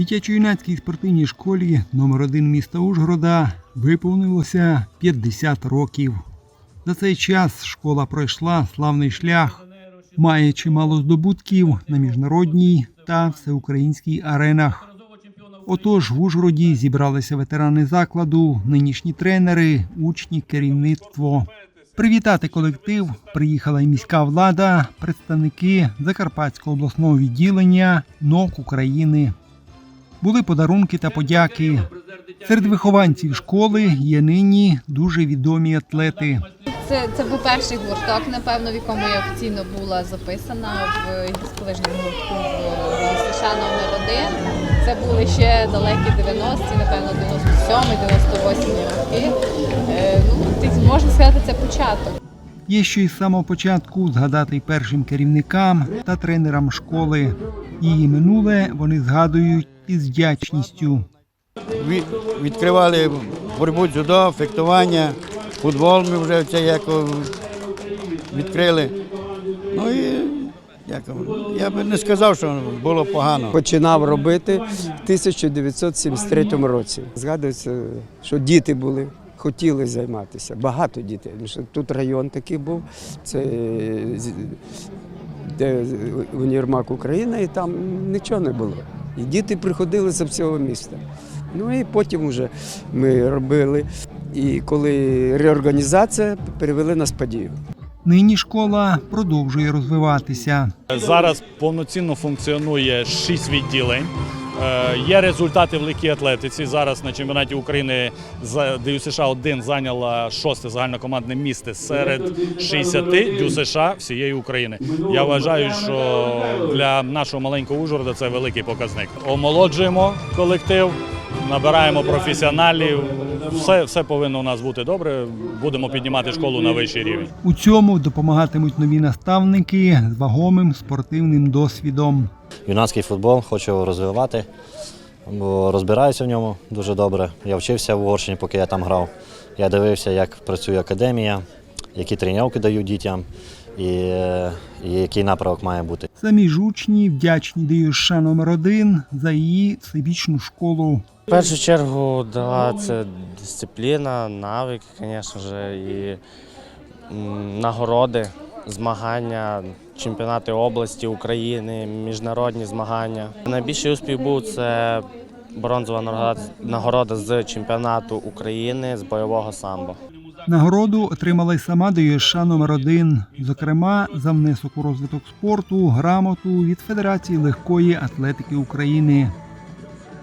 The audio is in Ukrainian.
Дитячо-юнацькій спортивній школі номер 1 міста Ужгорода виповнилося 50 років. За цей час школа пройшла славний шлях, має чимало здобутків на міжнародній та всеукраїнській аренах. Отож, в Ужгороді зібралися ветерани закладу, нинішні тренери, учні, керівництво. Привітати колектив приїхала і міська влада, представники Закарпатського обласного відділення НОК України. Були подарунки та подяки. Серед вихованців школи є нині дуже відомі атлети. Це, це був перший гурток, напевно, в якому я офіційно була записана в гірськолижному гуртку в США номер 1 Це були ще далекі 90-ті, напевно, 97-98 роки. Е, Ну, можна сказати, це початок. Є що із самого початку згадати й першим керівникам та тренерам школи. Її минуле вони згадують із вдячністю. Відкривали боротьбу дзюдо, фехтування, футбол ми вже це як відкрили. Ну і як, я би не сказав, що було погано. починав робити в 1973 році. Згадується, що діти були, хотіли займатися. Багато дітей. Тут район такий був, це з- де універмаг Україна, і там нічого не було. І діти приходили з всього міста. Ну і потім вже ми робили. І коли реорганізація, перевели на подію. Нині школа продовжує розвиватися. Зараз повноцінно функціонує шість відділень. Е, Є результати в легкій атлетиці. Зараз на чемпіонаті України ДЮ США 1 зайняла шосте загальнокомандне місце серед 60 ДЮ всієї України. Я вважаю, що для нашого маленького Ужгорода це великий показник. Омолоджуємо колектив, набираємо професіоналів. Все, все повинно у нас бути добре. Будемо піднімати школу на вищий рівень. У цьому допомагатимуть нові наставники з вагомим спортивним досвідом. Юнацький футбол, хочу розвивати, бо розбираюся в ньому дуже добре. Я вчився в Угорщині, поки я там грав. Я дивився, як працює академія, які тренування дають дітям і, і який напрямок має бути. Самі ж учні вдячні ДЮСШ номер 1 за її всебічну школу. В першу чергу дала це дисципліна, навик, звісно ж, і нагороди, змагання, чемпіонати області, України, міжнародні змагання. Найбільший успіх був це бронзова нагорода- з чемпіонату України з бойового самбо. Нагороду отримала й сама ДЮСШ номер 1 зокрема за внесок у розвиток спорту, грамоту від Федерації легкої атлетики України.